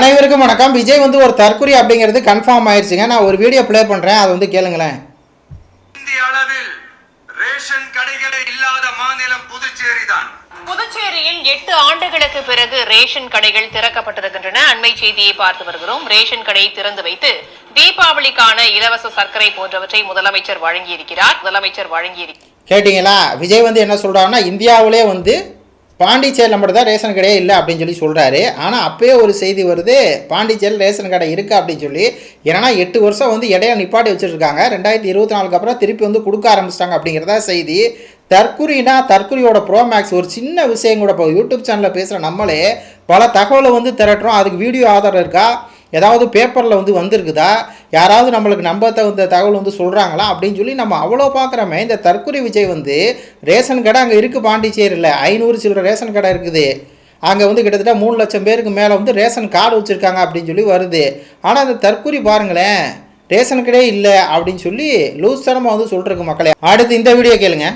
அனைவருக்கும் வணக்கம். விஜய் வந்து ஒரு தற்குறி அப்படிங்கிறது கன்ஃபார்ம் ஆயிடுச்சுங்க நான் ஒரு வீடியோ ப்ளே பண்ணுறேன் அதை வந்து கேளுங்களேன். இந்திய அளவில் ரேஷன் கடைகளே இல்லாத மாநிலம் புதுச்சேரி தான் புதுச்சேரியில் எட்டு ஆண்டுகளுக்கு பிறகு ரேஷன் கடைகள் திறக்கப்பட்டிருக்கின்றன. அண்மை செய்தியை பார்த்து வருகிறோம். ரேஷன் கடை திறந்து வைத்து தீபாவளிக்கான இலவச சர்க்கரை போன்றவற்றை முதலமைச்சர் வழங்கியிருக்கிறார். முதலமைச்சர் வழங்கியிருக்கிறார் கேட்டிங்களா? விஜய் வந்து என்ன சொல்கிறாருன்னா இந்தியாவிலே வந்து பாண்டிச்சேரியில் மட்டும் தான் ரேஷன் கடையே இல்லை அப்படின்னு சொல்லி சொல்கிறாரு ஆனால் அப்போயே ஒரு செய்தி வருது. பாண்டிச்சேரியில் ரேஷன் கடை இருக்குது அப்படின்னு சொல்லி. ஏன்னா எட்டு வருஷம் வந்து இடையில நிப்பாட்டி வச்சுருக்காங்க. ரெண்டாயிரத்தி இருபத்தி நாலுக்கு அப்புறம் திருப்பி வந்து கொடுக்க ஆரம்பிச்சிட்டாங்க அப்படிங்கிறதா செய்தி. தற்குறினா தற்குறியோட ப்ரோ மேக்ஸ் ஒரு சின்ன விஷயம் கூட இப்போ யூடியூப் சேனலில் பேசுகிற நம்மளே பல தகவலை வந்து திரட்டுறோம். அதுக்கு வீடியோ ஆதாரம் இருக்கா? ஏதாவது பேப்பரில் வந்து வந்திருக்குதா? யாராவது நம்மளுக்கு நம்ப தகுந்த தகவல் வந்து சொல்கிறாங்களா அப்படின்னு சொல்லி நம்ம அவ்வளோ பார்க்குறோமே இந்த தற்கொலை விஜய் வந்து ரேஷன் கடை அங்கே இருக்குது பாண்டிச்சேரியில். ஐநூறு சில்லற ரேஷன் கடை இருக்குது. அங்கே வந்து கிட்டத்தட்ட மூணு லட்சம் பேருக்கு மேலே வந்து ரேஷன் கார்டு வச்சுருக்காங்க அப்படின்னு சொல்லி வருது. ஆனால் அந்த தற்கொலை பாருங்களேன் ரேஷன் கடையே இல்லை அப்படின்னு சொல்லி லூஸ் தரமாக வந்து சொல்கிறக்கு மக்களே. அடுத்து இந்த வீடியோ கேளுங்க.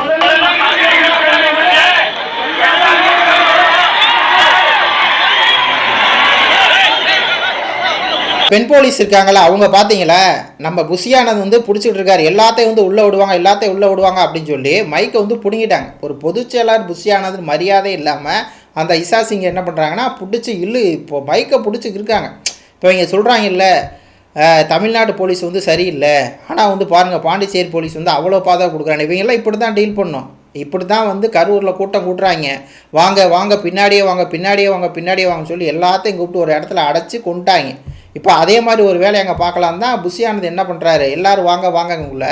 பெண் போலீஸ் இருக்காங்களா அவங்க பார்த்தீங்களா நம்ம புஷியானது வந்து பிடிச்சிட்டு இருக்காரு. எல்லாத்தையும் வந்து உள்ளே விடுவாங்க எல்லாத்தையும் உள்ளே விடுவாங்க அப்படின்னு சொல்லி மைக்கை வந்து பிடுங்கிட்டாங்க. ஒரு பொதுச்செயலாளர் செயலாளர் மரியாதை இல்லாமல் அந்த இசா சிங் என்ன பண்ணுறாங்கன்னா பிடிச்சி இல்லு இப்போ மைக்கை பிடிச்சி இருக்காங்க. இப்போ இங்கே சொல்கிறாங்கல்ல தமிழ்நாடு போலீஸ் வந்து சரியில்லை. ஆனால் வந்து பாருங்கள் பாண்டிச்சேரி போலீஸ் வந்து அவ்வளோ பாதை கொடுக்குறாங்க. இவங்கெல்லாம் இப்படி தான் டீல் பண்ணணும். இப்படி தான் வந்து கரூரில் கூட்டம் கூட்டுறாங்க. வாங்க வாங்க பின்னாடியே வாங்க பின்னாடியே வாங்க பின்னாடியே வாங்க சொல்லி எல்லாத்தையும் கூப்பிட்டு ஒரு இடத்துல அடைச்சி கொண்டுட்டாங்க. இப்போ அதே மாதிரி ஒரு வேலையை அங்கே பார்க்கலாம் தான் புஷியானது என்ன பண்ணுறாரு எல்லாரும் வாங்க வாங்கங்குள்ள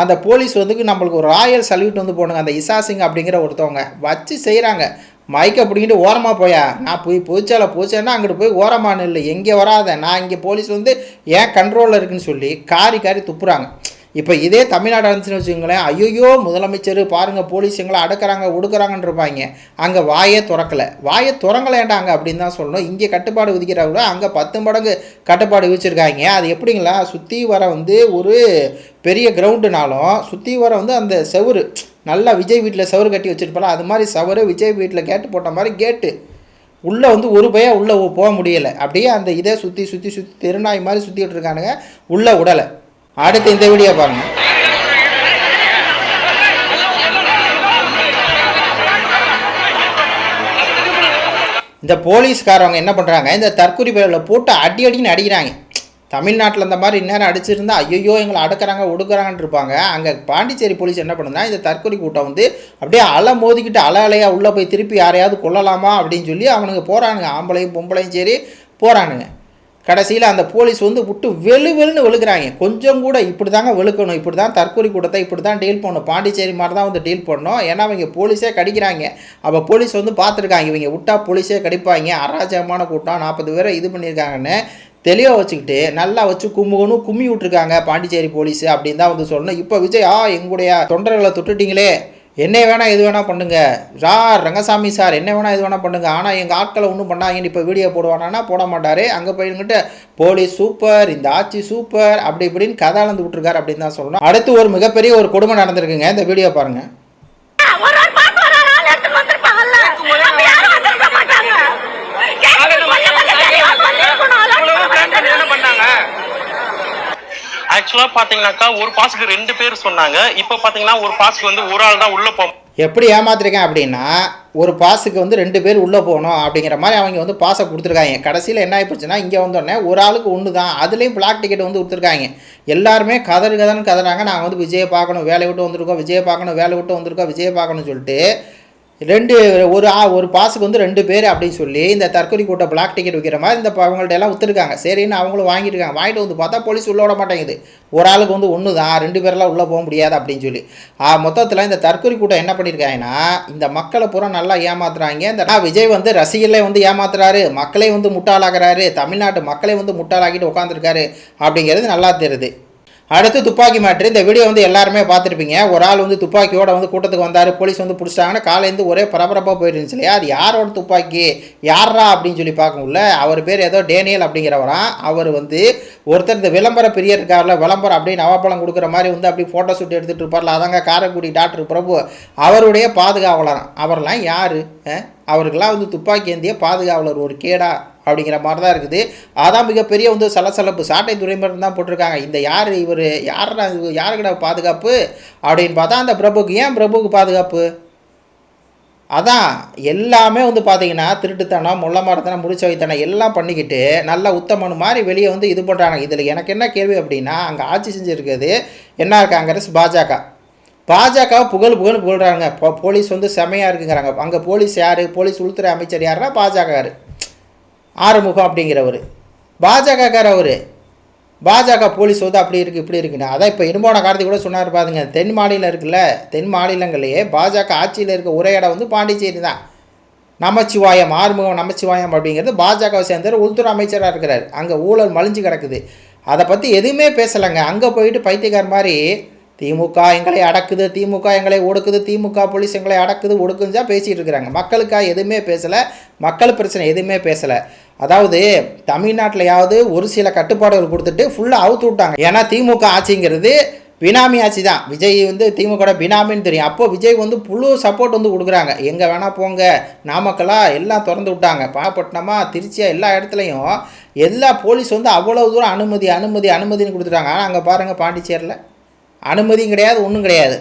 அந்த போலீஸ் வந்து நம்மளுக்கு ஒரு ராயல் சல்யூட் வந்து போடுங்க. அந்த இசா சிங் அப்படிங்கிற ஒருத்தவங்க வச்சு செய்கிறாங்க மைக்கை பிடிங்கிட்டு ஓரமாக போயா. நான் போய் பொதுச்சால போச்சேன்னா அங்கிட்டு போய் ஓரமான இல்லை எங்கே வராத? நான் இங்கே போலீஸ் வந்து ஏன் கண்ட்ரோலில் இருக்குன்னு சொல்லி காரி காரி துப்புறாங்க. இப்போ இதே தமிழ்நாடு இருந்துச்சுன்னு வச்சுக்கோங்களேன் ஐயோ முதலமைச்சர் பாருங்கள் போலீஸ் எங்களை அடக்கிறாங்க ஒடுக்குறாங்கன்னு இருப்பாங்க அங்கே வாயே திறக்கலை. வாயை திறங்கலேண்டாங்க அப்படின்னு தான் சொல்லணும். இங்கே கட்டுப்பாடு விதிக்கிறவங்க அங்கே பத்து மடங்கு கட்டுப்பாடு விதிச்சிருக்காங்க. அது எப்படிங்களா? சுற்றி வர வந்து ஒரு பெரிய கிரவுண்டுனாலும் சுற்றி வர வந்து அந்த செவரு நல்லா விஜய் வீட்டில் செவரு கட்டி வச்சுருப்பால அது மாதிரி செவரு விஜய் வீட்டில் கேட்டு போட்ட மாதிரி கேட்டு. உள்ளே வந்து ஒரு பையன் உள்ளே போக முடியலை. அப்படியே அந்த இதை சுற்றி சுற்றி சுற்றி திருநாய் மாதிரி சுற்றிட்டு இருக்கானுங்க. உள்ளே விடலை அடுத்து இந்த வீடியோ பாருங்கள் இந்த போலீஸ்காரவங்க என்ன பண்ணுறாங்க இந்த தற்கொலை பேரில் போட்டு அடி அடின்னு அடிக்கிறாங்க. தமிழ்நாட்டில் இந்த மாதிரி இந்நேரம் அடிச்சிருந்தா ஐயோ எங்களை அடக்கிறாங்க ஒடுக்குறாங்கன்னு இருப்பாங்க. அங்கே பாண்டிச்சேரி போலீஸ் என்ன பண்ணுதுன்னா இந்த தற்கொலை கூட்டம் வந்து அப்படியே அலை மோதிக்கிட்டு அலை அலையாக உள்ளே போய் திருப்பி யாரையாவது கொல்லலாமா அப்படின்னு சொல்லி அவனுங்க போகிறானுங்க ஆம்பளையும் பொம்பளையும் சரி போகிறானுங்க கடைசியில் அந்த போலீஸ் வந்து விட்டு வெளு வெளுன்னு வெளுக்கிறாங்க. கொஞ்சம் கூட இப்படி தாங்க வெளுக்கணும். இப்படி தான் தற்கொலை கூட்டத்தை இப்படி தான் டீல் பண்ணணும். பாண்டிச்சேரி மாதிரி தான் வந்து டீல் பண்ணணும். ஏன்னா அவங்க போலீஸே கடிக்கிறாங்க. அப்போ போலீஸ் வந்து பார்த்துருக்காங்க. இவங்க விட்டா போலீஸே கடிப்பாங்க. அராஜகமான கூட்டம். நாற்பது பேரை இது பண்ணியிருக்காங்கன்னு தெளிவாக வச்சுக்கிட்டு நல்லா வச்சு கும்முகணும் கும்மி விட்ருக்காங்க பாண்டிச்சேரி போலீஸ் அப்படின்னு தான் வந்து சொல்லணும். இப்போ விஜய் ஆ எங்களுடைய தொண்டர்களை தொட்டுட்டிங்களே. என்ன வேணால் எது வேணால் பண்ணுங்க. சார் ரங்கசாமி சார் என்ன வேணால் எது வேணால் பண்ணுங்க. ஆனால் எங்கள் ஆட்களை ஒன்றும் பண்ணாங்கன்னு இப்போ வீடியோ போடுவானா போட மாட்டார். அங்கே போயிருந்துட்டு போலீஸ் சூப்பர் இந்த ஆட்சி சூப்பர் அப்படி இப்படின்னு கதை அளந்து விட்டுருக்காரு அப்படின்னு தான் சொல்லணும். அடுத்து ஒரு மிகப்பெரிய ஒரு கொடுமை நடந்திருக்குங்க. இந்த வீடியோ பாருங்கள் ஒரு ஒரு பார்த்து ஒரு ஒரு ஆள் எடுத்துட்டு வந்திருப்பாங்கல்ல. அப்ப யாரும் வந்திருக்க மாட்டாங்க. கேட்டு கொல்ல கொல்ல தெளிவா சொல்லிருக்கணும். அதெல்லாம் ஆக்சுவலா பாத்தீங்கன்னாக்கா ஒரு பாஸுக்கு ரெண்டு பேர் சொன்னாங்க. இப்போ பாத்தீங்கன்னா ஒரு பாஸுக்கு வந்து ஒரு ஆள் தான் உள்ள போகும் எப்படி ஏமாத்திருக்கேன் அப்படின்னா ஒரு பாஸுக்கு வந்து ரெண்டு பேர் உள்ளே போகணும் அப்படிங்கிற மாதிரி அவங்க வந்து பாஸை கொடுத்துருக்காங்க. கடைசியில் என்ன ஆகிப்போச்சுன்னா இங்கே வந்தோடனே ஒரு ஆளுக்கு ஒன்று தான். அதுலேயும் பிளாக் டிக்கெட் வந்து கொடுத்துருக்காங்க. எல்லாருமே கதறு கதன்னு கதறாங்க. நாங்கள் வந்து விஜயை பார்க்கணும் வேலை விட்டு வந்திருக்கோம் விஜயை பார்க்கணும் வேலை விட்டு வந்திருக்கோம் விஜயை பார்க்கணும்னு சொல்லிட்டு ரெண்டு ஒரு ஆ ஒரு பாஸுக்கு வந்து ரெண்டு பேர் அப்படின்னு சொல்லி இந்த தற்கொலை கூட்ட பிளாக் டிக்கெட் விற்கிற மாதிரி இந்த அவங்கள்ட்ட எல்லாம் வித்துருக்காங்க சரின்னு அவங்களும் வாங்கியிருக்காங்க. வாங்கிட்டு வந்து பார்த்தா போலீஸ் உள்ள விட மாட்டேங்குது. ஒரு ஆளுக்கு வந்து ஒன்று தான். ரெண்டு பேரெல்லாம் உள்ளே போக முடியாது அப்படின்னு சொல்லி. ஆ மொத்தத்தில் இந்த தற்கொலை கூட்டம் என்ன பண்ணியிருக்காங்கன்னா இந்த மக்களை பூரா நல்லா ஏமாத்துறாங்க. இந்த ஆ, விஜய் வந்து ரசிகர்களை வந்து ஏமாத்துறாரு. மக்களை வந்து முட்டாளாகிறாரு தமிழ்நாட்டு மக்களை வந்து முட்டாளாக்கிட்டு உட்காந்துருக்காரு அப்படிங்கிறது நல்லா தெரியுது. அடுத்து துப்பாக்கி மாட்டு இந்த வீடியோ வந்து எல்லாருமே பார்த்துருப்பீங்க. ஒரு ஆள் வந்து துப்பாக்கியோட வந்து கூட்டத்துக்கு வந்தார் போலீஸ் வந்து பிடிச்சிட்டாங்கன்னா காலையிலேருந்து ஒரே பரபரப்பாக போயிருந்துச்சு இல்லையா? அது யாரோட துப்பாக்கி? யாரா அப்படின்னு சொல்லி பார்க்கணும்ல. அவர் பேர் ஏதோ டேனியல் அப்படிங்கிறவராம் அவர் வந்து ஒருத்தர் இந்த விளம்பர பிரியர் இருக்கார்ல விளம்பரம் அப்படியே நவாப்பழம் கொடுக்குற மாதிரி வந்து அப்படி ஃபோட்டோ ஷூட் எடுத்துகிட்டு இருப்பார்ல. அதாங்க காரைக்குடி டாக்டர் பிரபு. அவருடைய பாதுகாவலர். அவரெல்லாம் யார்? அவருக்கெல்லாம் வந்து துப்பாக்கி ஏந்திய பாதுகாவலர் ஒரு கேடா அப்படிங்கிற மாதிரி தான் இருக்குது. அதான் மிகப்பெரிய வந்து சலசலப்பு. சாட்டை துறைமுகம் தான் போட்டிருக்காங்க. இந்த யார் இவர்? யாரா யாருக்கிட்ட பாதுகாப்பு? அப்படின்னு பார்த்தா அந்த பிரபுக்கு. ஏன் பிரபுக்கு பாதுகாப்பு? அதான் எல்லாமே வந்து பார்த்தீங்கன்னா திருட்டுத்தனம் முள்ள மரத்தனம் முடிச்ச வைத்தனம் எல்லாம் பண்ணிக்கிட்டு நல்ல உத்தமனு மாதிரி வெளியே வந்து இது பண்ணுறாங்க இதில் எனக்கு என்ன கேள்வி அப்படின்னா அங்கே ஆட்சி செஞ்சுருக்கிறது என்ன காங்கிரஸ் பாஜக. பாஜக புகழ் புகழ் புகழ்கிறாங்க போலீஸ் வந்து செமையாக இருக்குங்கிறாங்க. அங்கே போலீஸ் யார்? போலீஸ் உள்துறை அமைச்சர் யாருன்னா பாஜகார் ஆறுமுகம் அப்படிங்கிறவர். பாஜகக்கார் அவர். பாஜக போலீஸ் வந்து அப்படி இருக்குது இப்படி இருக்குன்னு. அதான் இப்போ இரும்போன காலத்து கூட சொன்னார் பாருங்க. தென் மாநிலம் இருக்குல்ல தென் மாநிலங்களையே பாஜக ஆட்சியில் இருக்க ஒரே இடம் வந்து பாண்டிச்சேரி தான். நமச்சிவாயம் ஆறுமுகம் நமச்சிவாயம் அப்படிங்கிறது பாஜகவை சேர்ந்தவர் உள்துறை அமைச்சராக இருக்கிறார். அங்கே ஊழல் மலிஞ்சு கிடக்குது. அதை பற்றி எதுவுமே பேசலைங்க. அங்கே போயிட்டு பைத்தியக்கார் மாதிரி திமுக எங்களை அடக்குது திமுக எங்களை ஒடுக்குது திமுக போலீஸ் எங்களை அடக்குது ஒடுக்குன்னு தான் பேசிகிட்டு இருக்கிறாங்க. மக்களுக்காக எதுவுமே பேசலை மக்கள் பிரச்சனை எதுவுமே பேசலை. அதாவது தமிழ்நாட்டிலையாவது ஒரு சில கட்டுப்பாடுகள் கொடுத்துட்டு ஃபுல்லாக அவுத்து விட்டாங்க. ஏன்னா திமுக ஆட்சிங்கிறது பினாமி ஆட்சி தான். விஜய் வந்து திமுக பினாமின்னு தெரியும். அப்போ விஜய் வந்து புழு சப்போர்ட் வந்து கொடுக்குறாங்க. எங்கே வேணால் போங்க நாமக்கலாக எல்லாம் திறந்து விட்டாங்க. பாப்பட்டினமா திருச்சியா எல்லா இடத்துலையும் எல்லா போலீஸ் வந்து அவ்வளோ தூரம் அனுமதி அனுமதி அனுமதின்னு கொடுத்துட்டாங்க. ஆனால் அங்கே பாருங்கள் பாண்டிச்சேரியில் அனுமதியும் கிடையாது ஒன்றும் கிடையாது.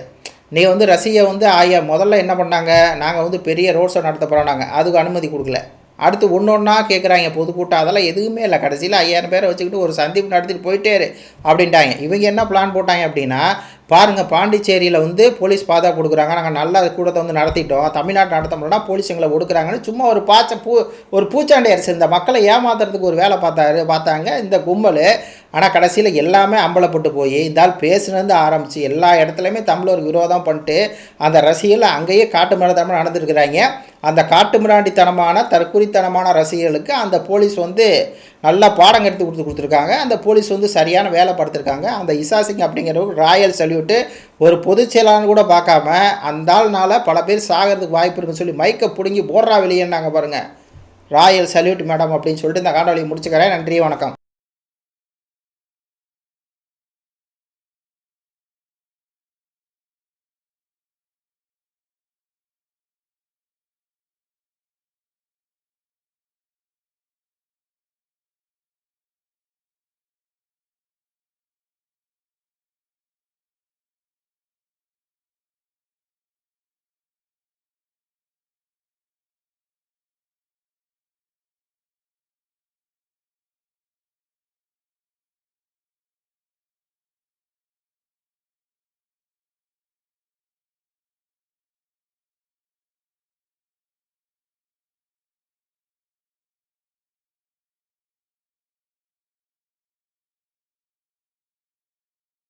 நீ வந்து ரசிகை வந்து ஆயா முதல்ல என்ன பண்ணாங்க? நாங்கள் வந்து பெரிய ரோட் ஷோ நடத்த போகிறோம் அதுக்கு அனுமதி கொடுக்கல. அடுத்து ஒன்று ஒன்றா கேட்குறாங்க பொதுக்கூட்டம் அதெல்லாம் எதுவுமே இல்லை. கடைசியில் ஐயாயிரம் பேரை வச்சுக்கிட்டு ஒரு சந்திப்பு நடத்திட்டு போயிட்டேரு அப்படின்ட்டாங்க. இவங்க என்ன பிளான் போட்டாங்க அப்படின்னா பாருங்கள் பாண்டிச்சேரியில் வந்து போலீஸ் பாதுகாப்பு கொடுக்குறாங்க. நாங்கள் நல்லா கூட்டத்தை வந்து நடத்திட்டோம். தமிழ்நாட்டு நடத்த முடியலனா போலீஸ் எங்களை ஒடுக்குறாங்கன்னு சும்மா ஒரு பாச்ச பூ ஒரு பூச்சாண்டி அரசு இந்த மக்களை ஏமாத்துறதுக்கு ஒரு வேலை பார்த்தாரு பார்த்தாங்க. இந்த கும்பல் ஆனால் கடைசியில் எல்லாமே அம்பலப்பட்டு போய் இந்த ஆள் பேசுனது ஆரம்பித்து எல்லா இடத்துலையுமே தமிழருக்கு விரோதம் பண்ணிட்டு அந்த ரசிகர்கள் அங்கேயே காட்டு மிராண்டித்தனமாக நடந்துருக்கிறாங்க. அந்த காட்டு மிராண்டித்தனமான தற்குறித்தனமான ரசிகர்களுக்கு அந்த போலீஸ் வந்து நல்லா பாடம் எடுத்து கொடுத்து கொடுத்துருக்காங்க. அந்த போலீஸ் வந்து சரியான வேலை படுத்திருக்காங்க அந்த இசா சிங் அப்படிங்கிறவர் ராயல் சல்யூட்டு ஒரு பொதுச் செயலாளர் கூட பார்க்காம அந்த ஆள்னால பல பேர் சாகிறதுக்கு வாய்ப்பு இருக்குன்னு சொல்லி மைக்கை பிடுங்கி போடுறா வெளியேன்னாங்க பாருங்கள் ராயல் சல்யூட் மேடம் அப்படின்னு சொல்லிட்டு இந்த காணொலியை முடிச்சுக்கிறேன். நன்றி வணக்கம்.